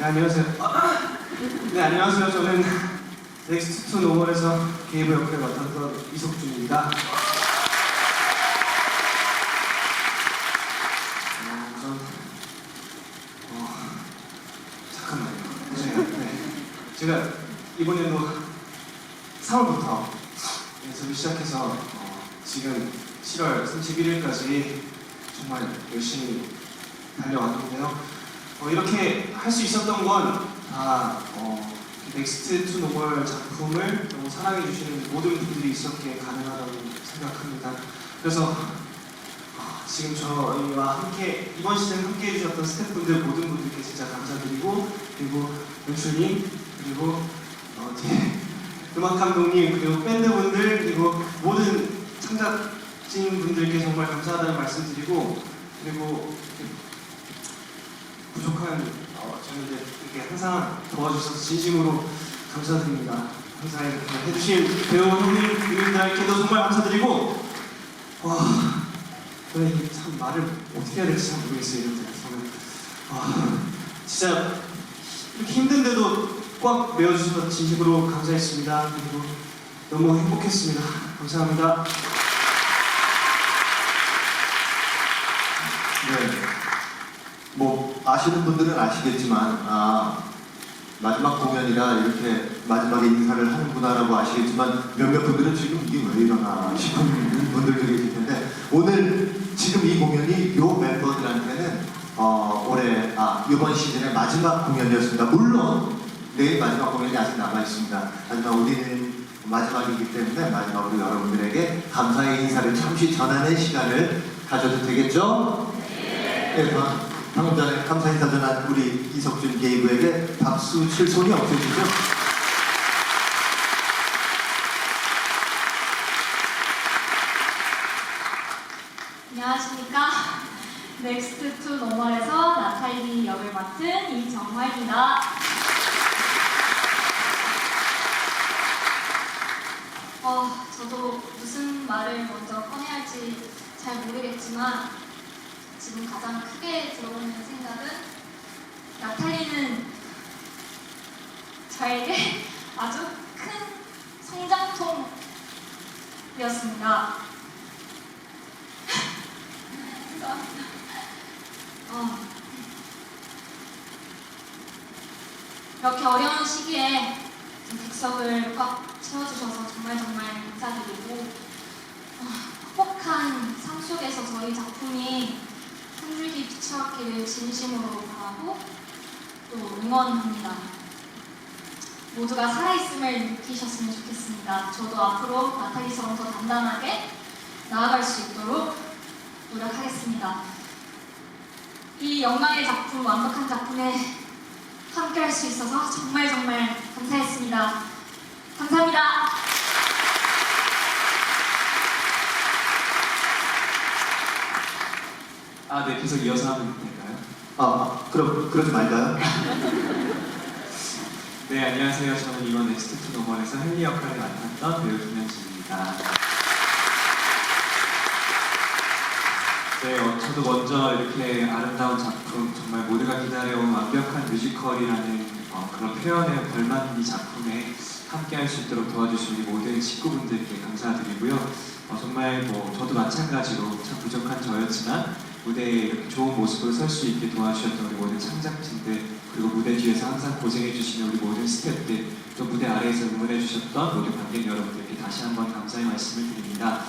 안녕하세요. 네, 안녕하세요. 저는 넥스트 투 노멀에서 게이브 역할을 맡았던 이석준입니다. 어, 어, 잠깐만요. 제가, 네. 제가 이번 연도 3월부터 연습을 시작해서 어, 지금 7월 31일까지 정말 열심히 달려왔는데요. 어, 이렇게 할 수 있었던 건다 어, 넥스트 투 노멀 작품을 너무 사랑해 주시는 모든 분들이 있었기에 가능하다고 생각합니다. 그래서 어, 지금 저희와 함께 이번 시즌 함께 해주셨던 스태프분들 모든 분들께 진짜 감사드리고 그리고 연출님 그리고 어, 음악 감독님 그리고 밴드분들 그리고 모든 창작진 분들께 정말 감사하다는 말씀드리고 그리고 부족한 어, 저희들 이렇게 항상 도와주셔서 진심으로 감사드립니다. 항상 이렇게 해주신 배우 형님들께도 정말 감사드리고 와 저는 이게 참 말을 어떻게 해야 될지 잘 모르겠어요 이런 데서는 와 진짜 이렇게 힘든데도 꽉 메워주셔서 진심으로 감사했습니다. 그리고 너무 행복했습니다. 감사합니다. 네. 뭐 아시는 분들은 아시겠지만 아 마지막 공연이라 이렇게 마지막에 인사를 하는구나라고 아시겠지만 몇몇 분들은 지금 이게 왜 이러나 싶은 분들도 계실 텐데 오늘 지금 이 공연이 요 멤버들한테는 어, 올해 아 이번 시즌의 마지막 공연이었습니다. 물론 내일 마지막 공연이 아직 남아 있습니다. 하지만 우리는 마지막이기 때문에 마지막으로 여러분들에게 감사의 인사를 잠시 전하는 시간을 가져도 되겠죠? 네, 방- 방금 전에 감사 인사 전한 우리 이석준 게이브에게 박수 칠 손이 없으시죠? 안녕하십니까. 넥스트 투 노멀에서 나탈리 역을 맡은 이정화입니다. 어, 저도 무슨 말을 먼저 꺼내야 할지 잘 모르겠지만 지금 가장 크게 들어오는 생각은 나탈리는 저에게 아주 큰 성장통이었습니다. 어. 이렇게 어려운 시기에 객석을 꽉 채워주셔서 정말 정말 감사드리고 어, 퍽퍽한 삶 속에서 저희 작품이 한 줄기 비춰왔기를 진심으로 바라고 또 응원합니다. 모두가 살아있음을 느끼셨으면 좋겠습니다. 저도 앞으로 나탈리처럼 더 단단하게 나아갈 수 있도록 노력하겠습니다. 이 영광의 작품, 완벽한 작품에 함께 할 수 있어서 정말 정말 감사했습니다. 아, 네, 계속 이어서 하면 될까요? 아, 아 그럼 그러지 말까요? 네, 안녕하세요. 저는 이번 넥스트 투 노멀에서 헨리 역할을 맡았던 배우 김현진입니다. 네, 어, 저도 먼저 이렇게 아름다운 작품, 정말 모두가 기다려온 완벽한 뮤지컬이라는 어, 그런 표현에 걸맞는 이 작품에 함께 할 수 있도록 도와주신 우리 모든 식구분들께 감사드리고요. 어, 정말 뭐 저도 마찬가지로 참 부족한 저였지만 무대에 좋은 모습으로 설 수 있게 도와주셨던 우리 모든 창작진들 그리고 무대 뒤에서 항상 고생해주시는 우리 모든 스태프들 또 무대 아래에서 응원해주셨던 모든 관객 여러분들께 다시 한번 감사의 말씀을 드립니다.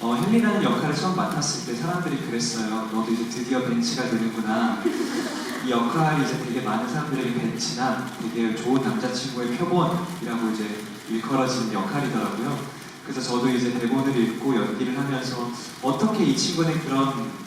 어, 헨리라는 역할을 처음 맡았을 때 사람들이 그랬어요. 너도 이제 드디어 벤치가 되는구나. 이 역할이 이제 되게 많은 사람들에게 벤치나 되게 좋은 남자친구의 표본이라고 이제 일컬어지는 역할이더라고요. 그래서 저도 이제 대본을 읽고 연기를 하면서 어떻게 이 친구는 그런 어,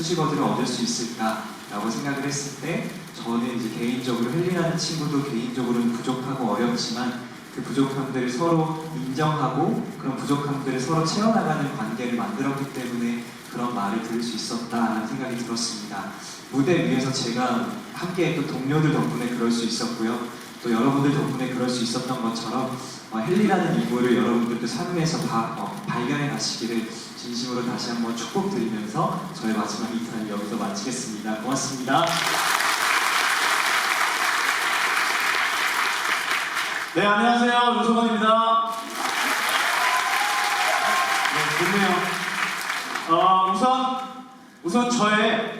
수식어들을 얻을 수 있을까라고 생각을 했을 때 저는 이제 개인적으로 헬리라는 친구도 개인적으로는 부족하고 어렵지만 그 부족함들을 서로 인정하고 그런 부족함들을 서로 채워나가는 관계를 만들었기 때문에 그런 말을 들을 수 있었다라는 생각이 들었습니다. 무대 위에서 제가 함께했던 동료들 덕분에 그럴 수 있었고요. 또 여러분들 덕분에 그럴 수 있었던 것처럼 어, 헨리라는 인물을 여러분들도 삶에서 다 어, 발견해 가시기를 진심으로 다시 한번 축복드리면서 저의 마지막 인사를 여기서 마치겠습니다. 고맙습니다. 네, 안녕하세요. 윤소건입니다. 네, 좋네요. 어, 우선, 우선 저의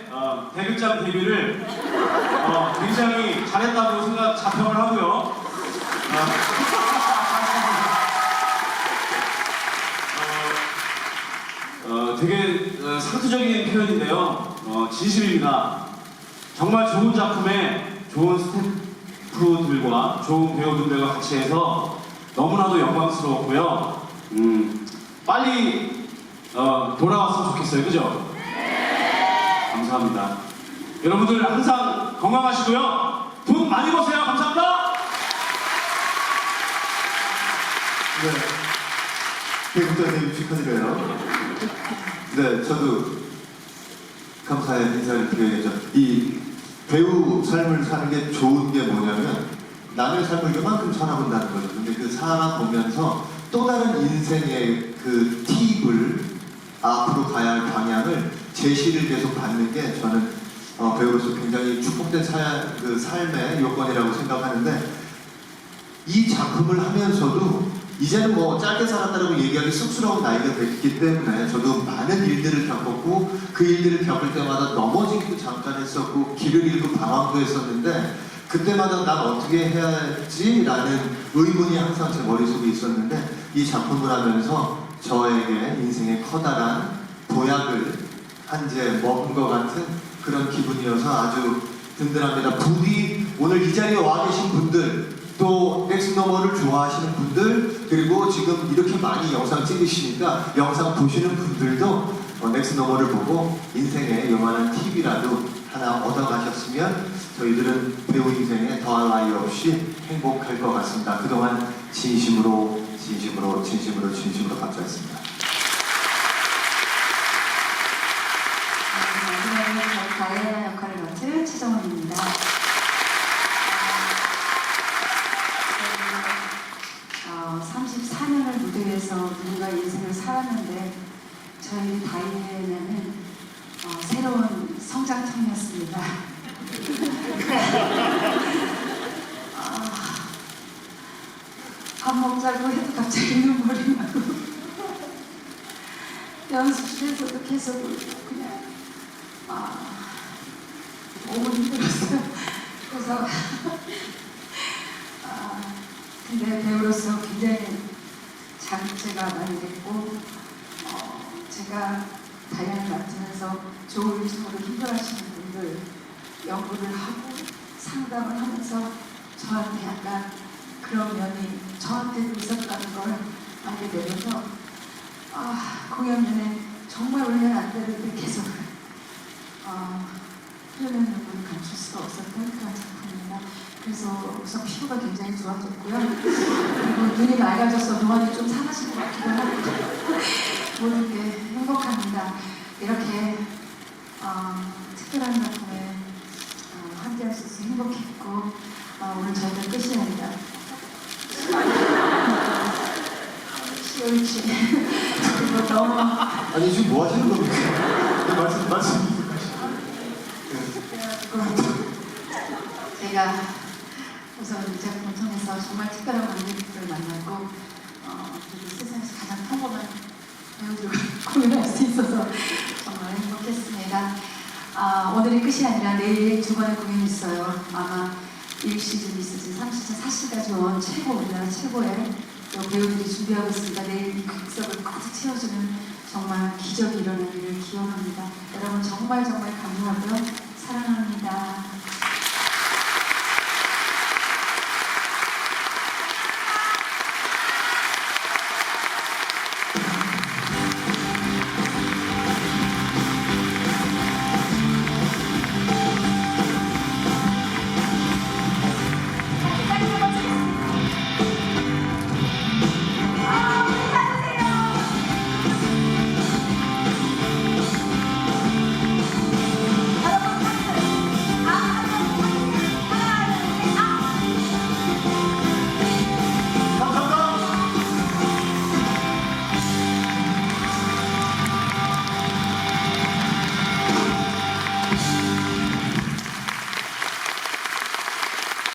대극장 데뷔를 어, 굉장히 잘했다고 생각, 자평을 하고요. 어, 어, 어, 되게 어, 상투적인 표현인데요. 어, 진심입니다. 정말 좋은 작품에 좋은 스태프들과 좋은 배우분들과 같이 해서 너무나도 영광스러웠고요. 음, 빨리 어, 돌아왔으면 좋겠어요. 그죠? 감사합니다. 여러분들 항상 건강하시고요. 돈 많이 버세요. 감사합니다. 네. 배국장님 축하드려요. 네, 저도 감사의 인사를 드려야죠. 이 배우 삶을 사는 게 좋은 게 뭐냐면 남의 삶을 이만큼 살아본다는 거죠. 근데 그 살아보면서 또 다른 인생의 그 팁을 앞으로 가야 할 방향을 제시를 계속 받는 게 저는 어, 배우로서 굉장히 축복된 사, 그 삶의 요건이라고 생각하는데 이 작품을 하면서도 이제는 뭐 짧게 살았다라고 얘기하기 쑥스러운 나이가 됐기 때문에 저도 많은 일들을 겪었고 그 일들을 겪을 때마다 넘어지기도 잠깐 했었고 길을 잃고 방황도 했었는데 그때마다 난 어떻게 해야 할지라는 의문이 항상 제 머릿속에 있었는데 이 작품을 하면서 저에게 인생의 커다란 도약을 한제 먹은 것 같은 그런 기분이어서 아주 든든합니다. 부디 오늘 이 자리에 와 계신 분들 또 넥스너머를 좋아하시는 분들 그리고 지금 이렇게 많이 영상 찍으시니까 영상 보시는 분들도 어, 넥스너머를 보고 인생에 요만한 팁이라도 하나 얻어가셨으면 저희들은 배우 인생에 더할 나위 없이 행복할 것 같습니다. 그동안 진심으로 진심으로 진심으로 진심으로 감사했습니다. 마지막으로 다이애나 맡은 최정원입니다. 어, 34년을 무대에서 누군가 인생을 살았는데 저희 다이애나는 어, 새로운 성장통이었습니다. 아, 밥 먹자고 해도 갑자기 눈물이 나고 연습실에서도 계속 그냥 아, 너무 힘들었어요. 그래서 아, 근데 배우로서 굉장히 자극제가 많이 됐고 어, 제가 다양을 맡으면서 좋은 정으로 힘들어하시는 분들 연구를 하고 상담을 하면서 저한테 약간 그런 면이 저한테도 있었다는 걸 알게 되면서 아, 공연 전에 정말 울면 안 되는데 계속 어, 부분을 감출 수가 없었던 그런 작품입니다. 그래서 우선 피부가 굉장히 좋아졌고요. 그리고 눈이 맑아져서 노안이 좀 사라진 것 같기도 하고 모든 게 행복합니다. 이렇게 어, 특별한 작품에 어, 함께할 수 있어서 행복했고 어, 오늘 저희가 끝이 아니라 시올치 그리고 너무 아니 지금 뭐 하시는 겁니까? 네, 말씀 말씀. 그래가지고 제가 우선 이 작품을 통해서 정말 특별한 관객들을 만나고 어, 세상에서 가장 평범한 배우들과 공연할 수 있어서 정말 행복했습니다. 아, 오늘이 끝이 아니라 내일 두 번의 공연이 있어요. 아마 1시즌, 2시즌, 3시즌, 4시까지 온 최고, 우리나라 최고의 또 배우들이 준비하고 있습니다. 내일 이 객석을 가득 채워주는 정말 기적이 일어나기를 기원합니다. 여러분 정말 정말 감사하고요. 사랑합니다.